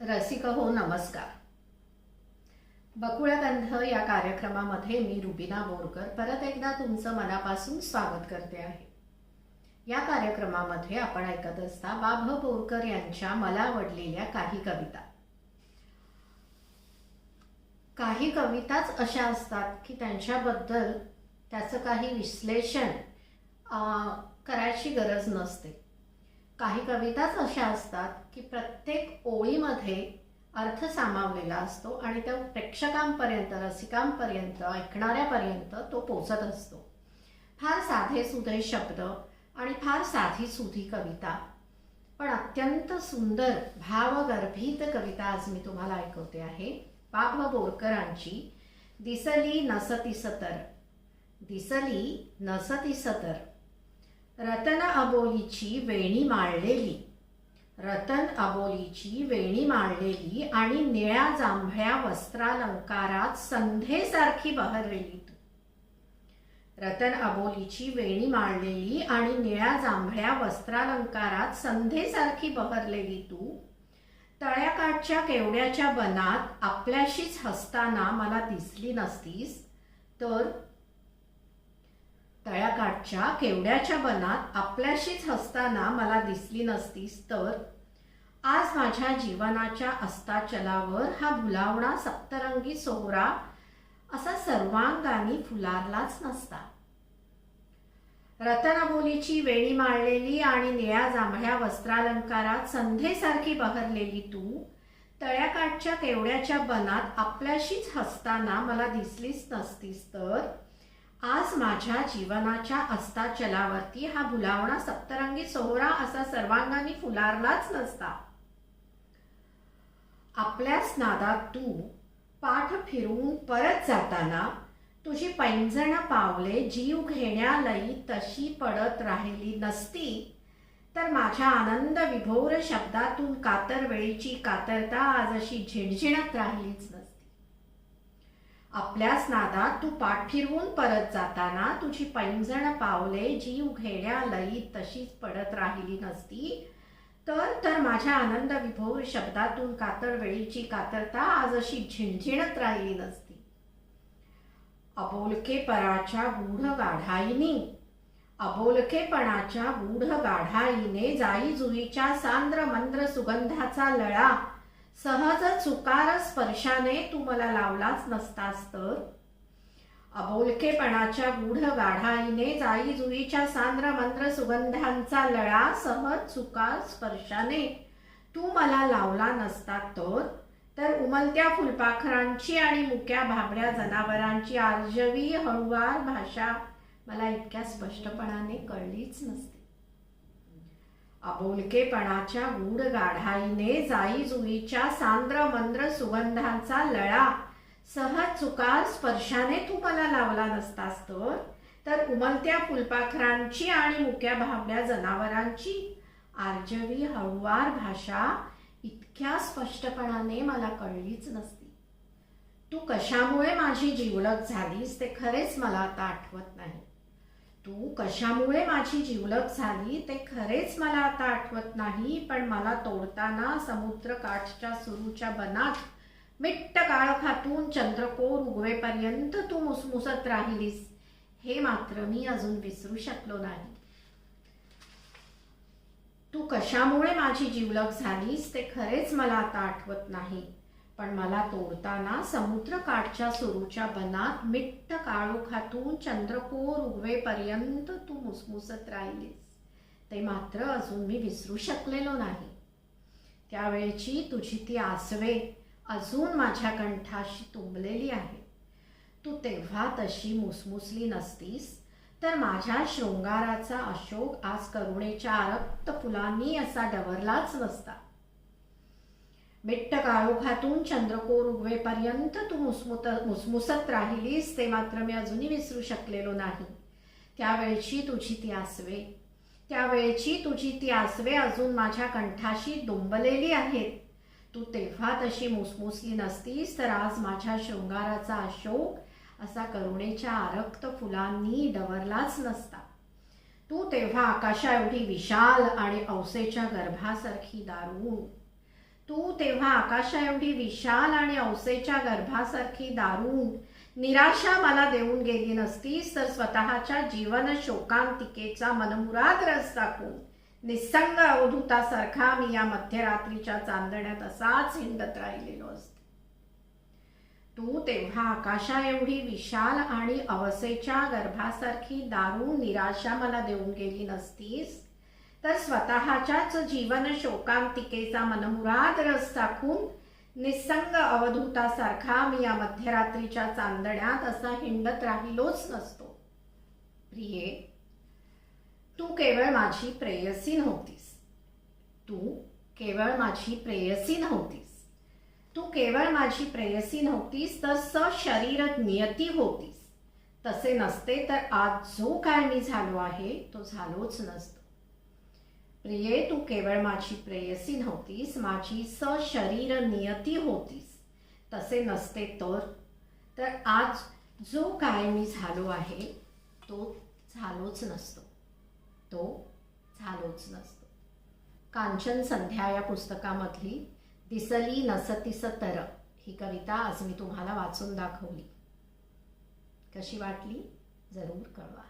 रसिक हो नमस्कार. बकुळगंध या कार्यक्रमामध्ये मी रुबिना बोरकर परत एकदा तुमचं मनापासून स्वागत करते आहे. या कार्यक्रमामध्ये आपण ऐकत असता बाभ बोरकर यांच्या मला आवडलेल्या काही कविता. काही कविताच अशा असतात की त्यांच्याबद्दल त्याचं काही विश्लेषण करायची गरज नसते. काही कविताच अशा असतात की प्रत्येक ओळीमध्ये अर्थ सामावलेला असतो आणि त्या प्रेक्षकांपर्यंत रसिकांपर्यंत ऐकणाऱ्यापर्यंत तो पोचत असतो. फार साधे सुधे शब्द आणि फार साधी सुधी कविता. पण अत्यंत सुंदर भावगर्भित कविता आज मी तुम्हाला ऐकवते आहे. बाब बोरकरांची दिसली नसती सतर. दिसली नसती सतर. रतन अबोलीची वेणी माळलेली. रतन अबोलीची वेणी माळलेली आणि निळ्या जांभळ्या वस्त्रालंकारात संधेसारखी बहरलेली तू. रतन अबोलीची वेणी माळलेली आणि निळ्या जांभळ्या वस्त्रालंकारात संधेसारखी बहरलेली तू. तळ्याकाठच्या केवड्याच्या बनात आपल्याशीच हसताना मला दिसली नसतीस तर तळ्याकाठच्या केवड्याच्या बनात आपल्याशीच हसताना मला दिसली नसतीस तर? आज माझ्या जीवनाच्या अस्ताचलावर हा भुलावणा सप्तरंगी सोहरा असा सर्वांगाने फुलारलाच नसता. रतनबोलीची वेणी माळलेली आणि निळ्या जांभळ्या वस्त्रालंकारात संधेसारखी बहरलेली तू तळ्याकाठच्या केवड्याच्या बनात आपल्याशीच हसताना मला दिसलीच नसतीस तर? आज माझ्या जीवनाच्या अस्ताचलावरती हा भुलावणा सप्तरंगी सोहरा असा सर्वांगाने फुलारलाच नसता. आपल्या स्नादात तू पाठ फिरवून परत जाताना तुझी पैंजण पावले जीव घेण्यालयी तशी पडत राहिली नसती तर माझ्या आनंद विभोर शब्दातून कातर वेळीची कातरता आज अशी झिणझिणत राहिलीच नसती. आपल्याच नादात तू पाठ फिरवून परत जाताना तुझी पैंजण पावले जीव घेण्यालयी तशीच पडत राहिली नसती. तर तर माझ्या आनंद विभोर शब्दातून कातळ वेळीची कातरता आज अशी झिणझिणत राहिली नसती. अबोलकेपणाच्या गूढ गाढाईनी अबोलकेपणाच्या गूढ गाढाईने जाई जुईच्या सांद्र मंद्र सुगंधाचा लळा सहज चुकार स्पर्शाने तू मला लावलाच नसतास तर? अबोलकेपणाच्या गूढ गाढाईने जाई जुईच्या सांद्र मंद्र सुगंधांचा लळा सहज चुकार स्पर्शाने तू मला लावला नसता तर? तर उमलत्या फुलपाखरांची आणि मुक्या भाबड्या जनावरांची आर्जवी हळुवार भाषा मला इतक्या स्पष्टपणाने कळलीच नसते. अबोलकेपणाच्या गूढ गाढाईने जाई जुईच्या सांद्र मंद्र सुगंधांचा लळा सहज चुकार स्पर्शाने तू मला लावला नसतास तर? तर उमलत्या फुलपाखरांची आणि मुक्या भाबड्या जनावरांची आर्जवी हळुवार भाषा इतक्या स्पष्टपणाने मला कळलीच नसती. तू कशामुळे माझी जिवलग झालीस ते खरेच मला आता आठवत नाही. तू कशामुळे माझी जिवलग झाली? ते खरेच मला आता आठवत नाही पण मला तोडताना समुद्र काठच्या सुरूच्या बनात मिट्ट काळ खातून चंद्रकोर उगवेपर्यंत तू मुसमुसत राहिलीस. हे मात्र मी अजून विसरू शकलो नाही. तू कशामुळे माझी जिवलग झालीस? ते खरेच मला आता आठवत नाही. पण मला तोडताना समुद्र काठच्या सुरूच्या बनात मिट्ट काळोखातून चंद्रकोर उगवेपर्यंत तू मुसमुसत राहिलीस. ते मात्र अजून मी विसरू शकलेलो नाही. त्यावेळची तुझी ती आसवे अजून माझ्या कंठाशी तुंबलेली आहे. तू तेव्हा तशी मुसमुसली नसतीस तर माझ्या शृंगाराचा अशोक आज करुणेच्या आरक्त फुलांनी असा डवरलाच नसता. मिट्ट काळोखातून चंद्रकोर उगवेपर्यंत तू मुसमुत मुसमुसत राहिलीस ते मात्र मी अजूनही विसरू शकलेलो नाही. त्यावेळची तुझी ती आसवे. त्यावेळची तुझी ती आसवे अजून माझ्या कंठाशी दुंबलेली आहेत. तू तेव्हा तशी मुसमुसली नसतीस तर आज माझ्या शृंगाराचा अशोक असा करुणेच्या आरक्त फुलांनी डवरलाच नसता. तू तेव्हा आकाशा एवढी विशाल आणि अवसेच्या गर्भासारखी दारू तू तेव्हा आकाशा एवढी विशाल आणि औसेच्या गर्भासारखी दारुण निराशा मला देऊन गेली नसतीस तर स्वतःच्या जीवन शोकांतिकेचा मनमुराद रस दाखवून निसंग अवधूतासारखा मी या मध्यरात्रीच्या चांदण्यात असाच हिंडत राहिलेलो असते. तू तेव्हा आकाशा एवढी विशाल आणि अवसेच्या गर्भासारखी दारू निराशा मला देऊन गेली नसतीस तर स्वतःच्याच जीवन शोकांतिकेचा मनमुराद रस दाखवून निसंग अवधूतासारखा मी या मध्यरात्रीच्या चांदण्यात असा हिंडत राहिलोच नसतो. प्रिये तू केवळ माझी प्रेयसी नव्हतीस. तू केवळ माझी प्रेयसी नव्हतीस. तू केवळ माझी प्रेयसी नव्हतीस तर सशरीर नियती होतीस. तसे नसते तर आज जो काय मी झालो आहे तो झालोच नसतो. प्रिये तू केवळ माझी प्रेयसी नव्हतीस माझी सशरीर नियती होतीस. तसे नसते तर. तर आज जो काय मी झालो आहे तो झालोच नसतो. तो झालोच नसतो. कांचन संध्या या पुस्तकामधली दिसली नसतीस तर ही कविता आज मी तुम्हाला वाचून दाखवली. कशी वाटली? जरूर कळवा.